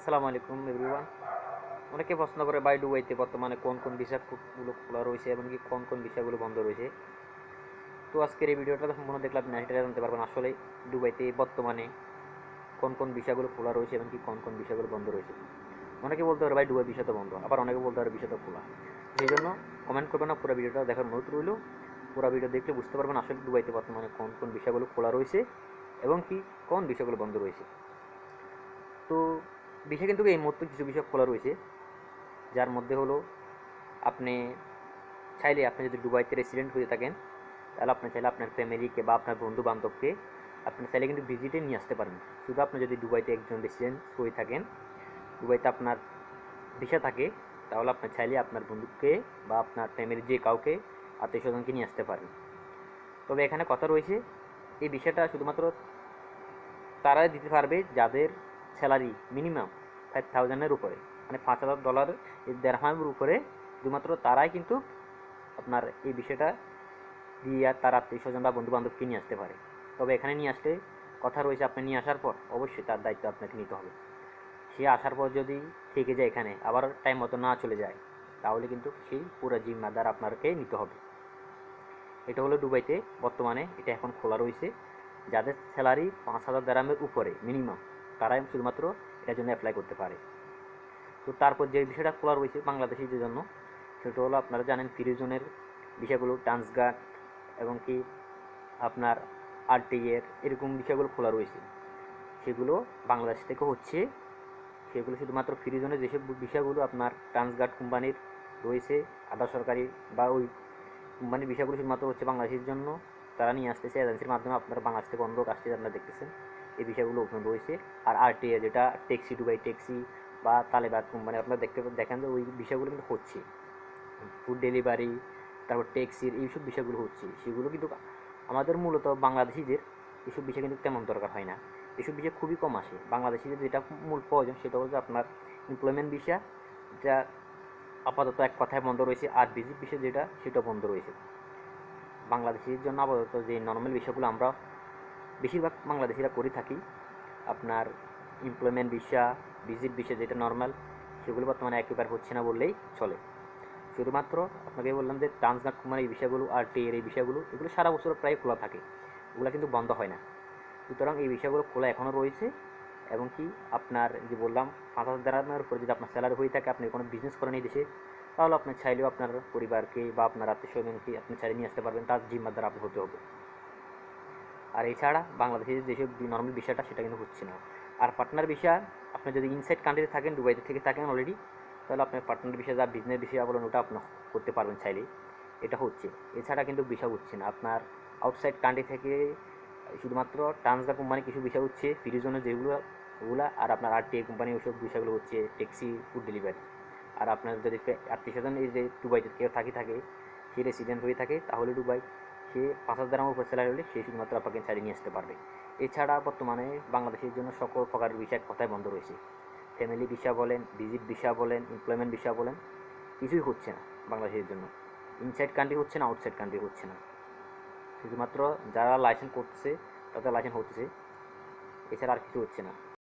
আসসালামু আলাইকুম এভরিওয়ান অনেকে প্রশ্ন করে বাই ডুবাইতে বর্তমানে কোন কোন বিষয়গুলো খোলা রয়েছে এবং কি কোন কোন বিষয়গুলো বন্ধ রয়েছে? তো আজকের এই ভিডিওটা সম্পূর্ণ দেখলে আপনি সেটা জানতে পারবেন আসলে ডুবাইতে বর্তমানে কোন কোন বিষয়গুলো খোলা রয়েছে এবং কি কোন কোন বিষয়গুলো বন্ধ রয়েছে। অনেকে বলতে পারে, ভাই ডুবাই বিষয় তো বন্ধ। আবার অনেকে বলতে পারে, বিষয় তো খোলা। সেই জন্য কমেন্ট করবেন না, পুরো ভিডিওটা দেখার অনুরোধ রইল। পুরো ভিডিও দেখলে বুঝতে পারবেন আসলে দুবাইতে বর্তমানে কোন কোন বিষয়গুলো খোলা রয়েছে এবং কি কোন বিষয়গুলো বন্ধ রয়েছে। তো বিষয় কিন্তু এই মুহূর্তে কিছু বিষয় খোলা রয়েছে, যার মধ্যে হলো আপনি চাইলে আপনি যদি দুবাইতে রেসিডেন্ট হয়ে থাকেন, তাহলে আপনি চাইলে আপনার ফ্যামিলিকে বা আপনার বন্ধু বান্ধবকে আপনি চাইলে কিন্তু ভিজিটে নিয়ে আসতে পারেন। শুধু আপনি যদি দুবাইতে একজন রেসিডেন্ট হয়ে থাকেন, দুবাইতে আপনার ভিসা থাকে, তাহলে আপনি চাইলে আপনার বন্ধুকে বা আপনার ফ্যামিলির যে কাউকে আত্মীয় স্বজনকে নিয়ে আসতে পারেন। তবে এখানে কথা রয়েছে, এই বিষয়টা শুধুমাত্র তারাই দিতে পারবে যাদের স্যালারি মিনিমাম ফাইভ থাউজেন্ডের উপরে। মানে পাঁচ হাজার ডলার দেড়হামের উপরে শুধুমাত্র তারাই কিন্তু আপনার এই বিষয়টা দিয়ে আর তার আত্মীয় স্বজন বা বন্ধু বান্ধবকে নিয়ে আসতে পারে। তবে এখানে নিয়ে আসলে কথা রয়েছে আপনি নিয়ে আসার পর, অবশ্যই তার দায়িত্ব আপনাকে নিতে হবে। সে আসার পর যদি থেকে যায় এখানে, আবার টাইম মতো না চলে যায়, তাহলে কিন্তু সেই পুরো জিম্মাদার আপনাকে নিতে হবে। এটা হলো দুবাইতে বর্তমানে, এটা এখন খোলা রয়েছে। যাদের স্যালারি পাঁচ হাজার দেরামের উপরে, মিনিমাম তারাই শুধুমাত্র এটার জন্য অ্যাপ্লাই করতে পারে। তো তারপর যে বিষয়টা খোলা রয়েছে বাংলাদেশিদের জন্য, সেটা হলো আপনারা জানেন ফিরিজনের বিষয়গুলো গার্ড এবং কি আপনার আরটিএর এরকম বিষয়গুলো খোলা রয়েছে। সেগুলো বাংলাদেশ থেকে হচ্ছে, সেগুলো শুধুমাত্র ফ্রিজনের যেসব বিষয়গুলো আপনার ট্রান্সগার্ড কোম্পানির রয়েছে, আধা সরকারি বা ওই কোম্পানির বিষয়গুলো শুধুমাত্র হচ্ছে বাংলাদেশের জন্য তারা নিয়ে আসতেছে এজেন্সির মাধ্যমে আপনারা বাংলাদেশ থেকে লোক আসছে, আপনারা দেখতেছেন। এই বিষয়গুলো ওখানে রয়েছে। আর আরটিএ যেটা ট্যাক্সি ডুবাই ট্যাক্সি বা তালেবাদ কোম্পানি আপনারা দেখতে দেখেন যে ওই বিষয়গুলো কিন্তু হচ্ছে। ফুড ডেলিভারি তারপর ট্যাক্সির এইসব বিষয়গুলো হচ্ছে। সেগুলো কিন্তু আমাদের মূলত বাংলাদেশিদের এইসব বিষয় কিন্তু তেমন দরকার হয় না। এসব বিষয় খুবই কম আসে। বাংলাদেশিদের যেটা মূল প্রয়োজন সেটা হচ্ছে আপনার এমপ্লয়মেন্ট বিষয় যেটা আপাতত এক কথায় বন্ধ রয়েছে, আর ভিজিট বিষয় যেটা সেটা বন্ধ রয়েছে। বাংলাদেশির জন্য আপাতত যে নর্মাল বিষয়গুলো আমরা বেশিরভাগ বাংলাদেশিরা করে থাকি। আপনার এমপ্লয়মেন্ট ভিসা ভিজিট ভিসা যেটা নর্মাল সেগুলো বর্তমানে একেবারে হচ্ছে না বললেই চলে। শুধুমাত্র আপনাকে বললাম যে ট্রান্সগার্ড কোম্পানির এই বিষয়গুলো আর টি এর এই বিষয়গুলো এগুলো সারা বছর প্রায় খোলা থাকে। ওগুলো কিন্তু বন্ধ হয় না। সুতরাং এই বিষয়গুলো খোলা এখনও রয়েছে এবং কি আপনার যে বললাম, পাঁচ হাজার দেড়ানোর উপরে যদি আপনার স্যালারি হয়ে থাকে, আপনি কোনো বিজনেস করেন এই দেশে, তাহলে আপনি চাইলেও আপনার পরিবারকে বা আপনার আত্মীয় স্বজনকে আপনি চাইলে নিয়ে আসতে পারবেন। তার জিম্মাদার আপনি হতে হবে। আর এছাড়া বাংলাদেশের যেসব নর্মাল বিষয়টা সেটা কিন্তু হচ্ছে না। আর পার্টনার বিষয় আপনি যদি ইনসাইড কান্ট্রিতে থাকেন, দুবাইতে থেকে থাকেন অলরেডি তাহলে আপনার পার্টনার বিষয় যা বিজনেস বিষয় বলেন ওটা আপনি করতে পারবেন চাইলে। এটা হচ্ছে। এছাড়া কিন্তু বিষয় হচ্ছে না। আপনার আউটসাইড কান্ট্রি থেকে শুধুমাত্র ট্রান্সগার কোম্পানি কিছু বিষয় হচ্ছে ফ্রিজনের যেগুলো, ওগুলো, আর আপনার আর আরটিআই কোম্পানি ওইসব বিষয়গুলো হচ্ছে ট্যাক্সি ফুড ডেলিভারি আর আপনার যদি আত্মীয় স্বজন এই যে দুবাইতে কেউ থাকি থাকে, সে রেসিডেন্ট হয়ে থাকে, তাহলে দুবাই সে পাঁচ হাজার আমার উপর স্যালারি হলে সে শুধুমাত্র আপনাকে ছাড়িয়ে নিয়ে আসতে পারবে। এছাড়া বর্তমানে বাংলাদেশের জন্য সকল প্রকারের বিষয় কথাই বন্ধ রয়েছে। ফ্যামিলি ভিসা বলেন ভিজিট ভিসা বলেন এমপ্লয়মেন্ট ভিসা বলেন, কিছুই হচ্ছে না বাংলাদেশের জন্য। ইনসাইড কান্ট্রি হচ্ছে না আউটসাইড কান্ট্রি হচ্ছে না। শুধুমাত্র যারা লাইসেন্স করতেছে, তাদের লাইসেন্স হচ্ছে। এছাড়া আর কিছু হচ্ছে না।